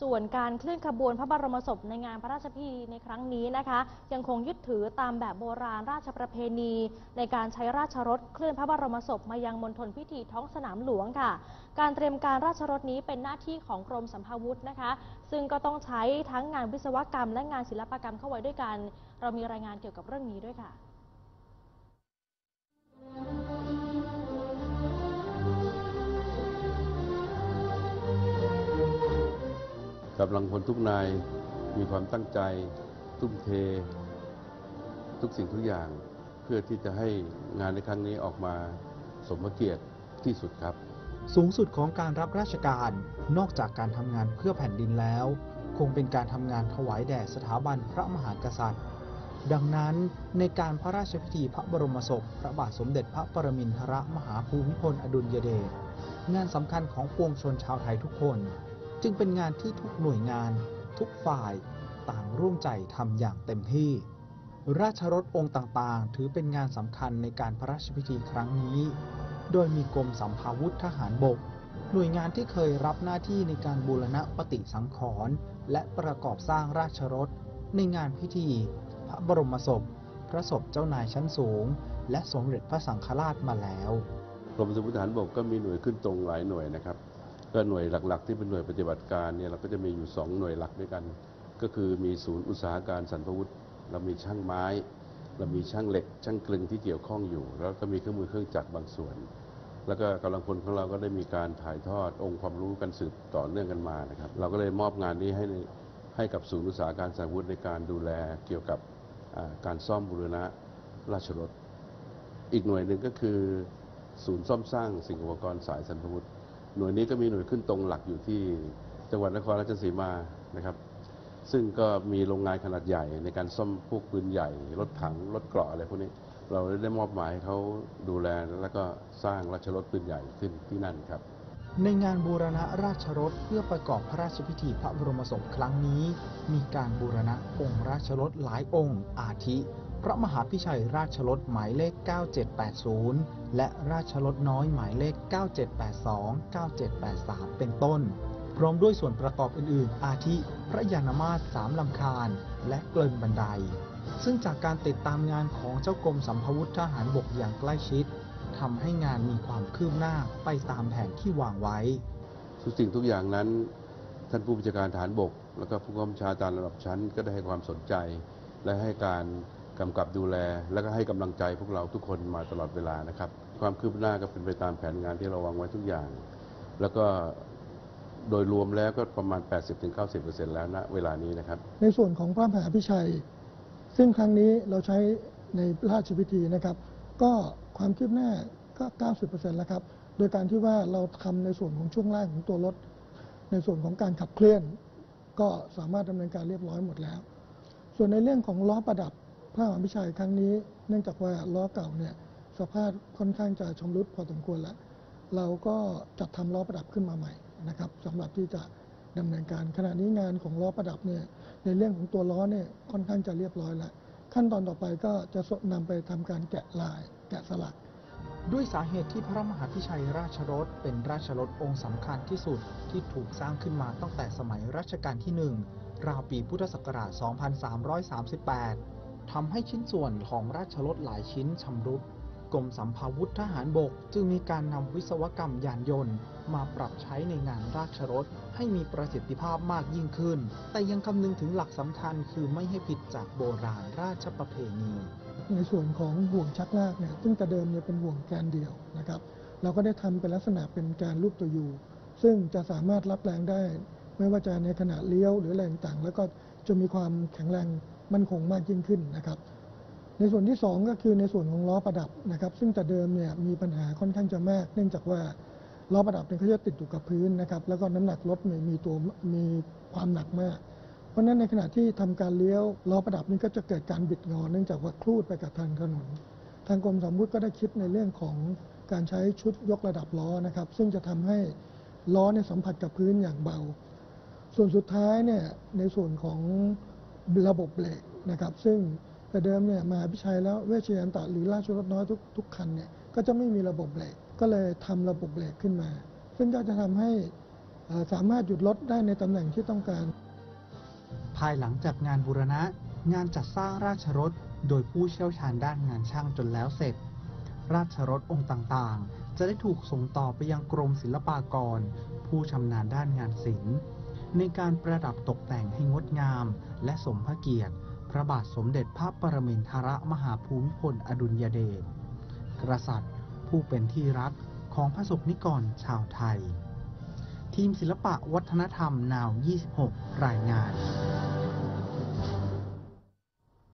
ส่วนการเคลื่อนขบวนพระบรมศพในงานพระราชพิธีในครั้งนี้นะคะ ยังคงยึดถือตามแบบโบราณราชประเพณี ในการใช้ราชรถเคลื่อนพระบรมศพมายังมณฑลพิธีท้องสนามหลวงค่ะ การเตรียมการราชรถนี้เป็นหน้าที่ของกรมสัมภาวุธนะคะ ซึ่งก็ต้องใช้ทั้งงานวิศวกรรม และงานศิลปกรรมเข้าไว้ด้วยกัน เรามีรายงานเกี่ยวกับเรื่องนี้ด้วยค่ะ กำลังพลทุกนายมีความตั้งใจทุ่มเท ทุกสิ่งทุกอย่าง เพื่อที่จะให้งานในครั้งนี้ออกมาสมพระเกียรติที่สุดครับ สูงสุดของการรับราชการนอกจากการทำงานเพื่อแผ่นดินแล้ว คงเป็นการทำงานถวายแด่สถาบันพระมหากษัตริย์ ดังนั้นในการพระราชพิธีพระบรมศพ พระบาทสมเด็จพระปรมินทรมหาภูมิพลอดุลยเดชงานสำคัญของปวงชนชาวไทยทุกคน จึงเป็นงานที่ทุกหน่วยงาน ทุกฝ่ายต่างร่วมใจทำอย่างเต็มที่ ราชรถองค์ต่างๆ ถือเป็นงานสำคัญในการพระราชพิธีครั้งนี้ โดยมีกรมสัมภาวุธทหารบก หน่วยงานที่เคยรับหน้าที่ในการบูรณะปฏิสังขรณ์และประกอบสร้างราชรถในงานพิธี พระบรมศพ พระศพเจ้านายชั้นสูง และสมเด็จพระสังฆราชมาแล้ว กรมสมุทรทหารบกก็มีหน่วยขึ้นตรงหลายหน่วยนะครับ ก็หน่วยหลัก ๆ ที่เป็นหน่วยปฏิบัติการเนี่ยเราก็จะมีอยู่ 2 หน่วยหลักด้วยกัน ก็คือมีศูนย์อุตสาหการสรรพวุฒิเรามีช่างไม้ เรามีช่างเหล็ก ช่างกลึงที่เกี่ยวข้องอยู่ แล้วก็มีเครื่องมือเครื่องจักรบางส่วน แล้วก็กำลังพลของเราก็ได้มีการถ่ายทอดองค์ความรู้กันสืบต่อเนื่องกันมานะครับเราก็เลยมอบงานนี้ให้ให้กับศูนย์อุตสาหการสรรพวุฒิในการดูแลเกี่ยวกับการซ่อมบูรณะราชรถอีกหน่วยหนึ่งก็คือ ศูนย์ซ่อมสร้างสิ่งอุปกรณ์สายสันพวุธ หน่วยนี้ก็มีหน่วยขึ้นตรงหลักอยู่ที่จังหวัดนครราชสีมานะครับ ซึ่งก็มีโรงงานขนาดใหญ่ในการซ่อมพวกปืนใหญ่ รถถัง รถเกราะอะไรพวกนี้ เราได้มอบหมายให้เขาดูแลแล้วก็สร้างราชรถปืนใหญ่ขึ้นที่นั่นครับ ในงานบูรณะราชรถเพื่อประกอบพระราชพิธีพระบรมศพครั้งนี้ มีการบูรณะองค์ราชรถหลายองค์ อาทิ พระมหาพิชัยราชรถหมายเลข 9780 และราชรถน้อยหมายเลข 9782 9783 เป็นต้น พร้อมด้วยส่วนประกอบอื่นๆ อาทิ พระยานมาตรสามลำคาญ และเกลินบันไดซึ่งจากการติดตามงานของเจ้ากรมสัมภวุธทหารบกอย่างใกล้ชิด ทำให้งานมีความคืบหน้าไปตามแผนที่วางไว้ ทุกสิ่งทุกอย่างนั้น ท่านผู้บัญชาการฐานบก แล้วก็ผู้กำกับชาตามระดับชั้น ก็ได้ให้ความสนใจ และให้การกำกับดูแล และก็ให้กำลังใจพวกเราทุกคนมาตลอดเวลานะครับ ความคืบหน้าก็เป็นไปตามแผนงานที่เราวางไว้ทุกอย่าง แล้วก็โดยรวมแล้วก็ประมาณ 80-90%แล้วณเวลานี้นะครับ ในส่วนของพระมหาพิชัย ซึ่งครั้งนี้เราใช้ในราชพิธีนะครับ ก็ ความคืบหน้าก็ 90%แล้วครับ โดยการที่ว่าเราทำในส่วนของช่วงล่างของตัวรถ ในส่วนของการขับเคลื่อน ก็สามารถดำเนินการเรียบร้อยหมดแล้ว ส่วนในเรื่องของล้อประดับพระมหาพิชัยครั้งนี้ เนื่องจากว่าล้อเก่าเนี่ยสภาพค่อนข้างจะชำรุดพอสมควรแล้ว เราก็จัดทำล้อประดับขึ้นมาใหม่นะครับสำหรับที่จะดำเนินการขณะนี้งานของล้อประดับเนี่ยในเรื่องของตัวล้อเนี่ยค่อนข้างจะเรียบร้อยแล้ว ขั้นตอนต่อไปก็จะนำไปทำการแกะลาย แกะสลัก ด้วยสาเหตุที่พระมหาพิชัยราชรถเป็นราชรถองค์สำคัญที่สุดที่ถูกสร้างขึ้นมาตั้งแต่สมัยรัชกาลที่หนึ่งราวปีพุทธศักราช 2338 ทำให้ชิ้นส่วนของราชรถหลายชิ้นชำรุด กรมสัมภาวุธทหารบก จึงมีการนำวิศวกรรมยานยนต์ มาปรับใช้ในงานราชรถให้มีประสิทธิภาพมากยิ่งขึ้น แต่ยังคำนึงถึงหลักสำคัญคือไม่ให้ผิดจากโบราณราชประเพณี ในส่วนของห่วงชักลากเนี่ยซึ่งแต่เดิมเนี่ยเป็นห่วงแกนเดียวนะครับ เราก็ได้ทำเป็นลักษณะเป็นแกนรูปตัวยูซึ่งจะสามารถรับแรงได้ ไม่ว่าจะในขณะเลี้ยวหรือแรงต่าง แล้วก็จะมีความแข็งแรงมั่นคงมากยิ่งขึ้นนะครับ ในส่วนที่ 2 ก็คือในส่วนของล้อประดับนะครับ ซึ่งแต่เดิมเนี่ยมีปัญหาค่อนข้างจะมาก เนื่องจากว่าล้อประดับเนี่ยเขาจะติดอยู่กับพื้นนะครับ แล้วก็น้ำหนักรถมีตัวมีความหนักมาก เพราะฉะนั้นในขณะที่ทำการเลี้ยวล้อประดับนี้ก็จะเกิดการบิดงอเนื่องจากว่าคลูดไปกับทางถนน ทางกรมสมมุติก็ได้คิดในเรื่องของการใช้ชุดยกระดับล้อนะครับ ซึ่งจะทำให้ล้อเนี่ยสัมผัสกับพื้นอย่างเบา ส่วนสุดท้ายเนี่ยในส่วนของระบบเบรกนะครับ ซึ่งแต่เดิมเนี่ยมหาพิชัยแล้วเวชยันตะหรือราชรถน้อยทุกทุกคันเนี่ยก็จะไม่มีระบบเบรกก็เลยทำระบบเบรกขึ้นมา ซึ่งก็จะทำให้สามารถหยุดรถได้ในตำแหน่งที่ต้องการ ภายหลังจากงานบูรณะ งานจัดสร้างราชรถ โดยผู้เชี่ยวชาญด้านงานช่างจนแล้วเสร็จ ราชรถองค์ต่างๆ จะได้ถูกส่งต่อไปยังกรมศิลปากร ผู้ชำนาญด้านงานศิลป์ในการประดับตกแต่งให้งดงาม และสมพระเกียรติ พระบาทสมเด็จพระปรมินทรมหาภูมิพลอดุลยเดชกษัตริย์ ผู้เป็นที่รักของพระสงฆ์นิกรชาวไทย ทีมศิลปะวัฒนธรรมนาว 26 รายงาน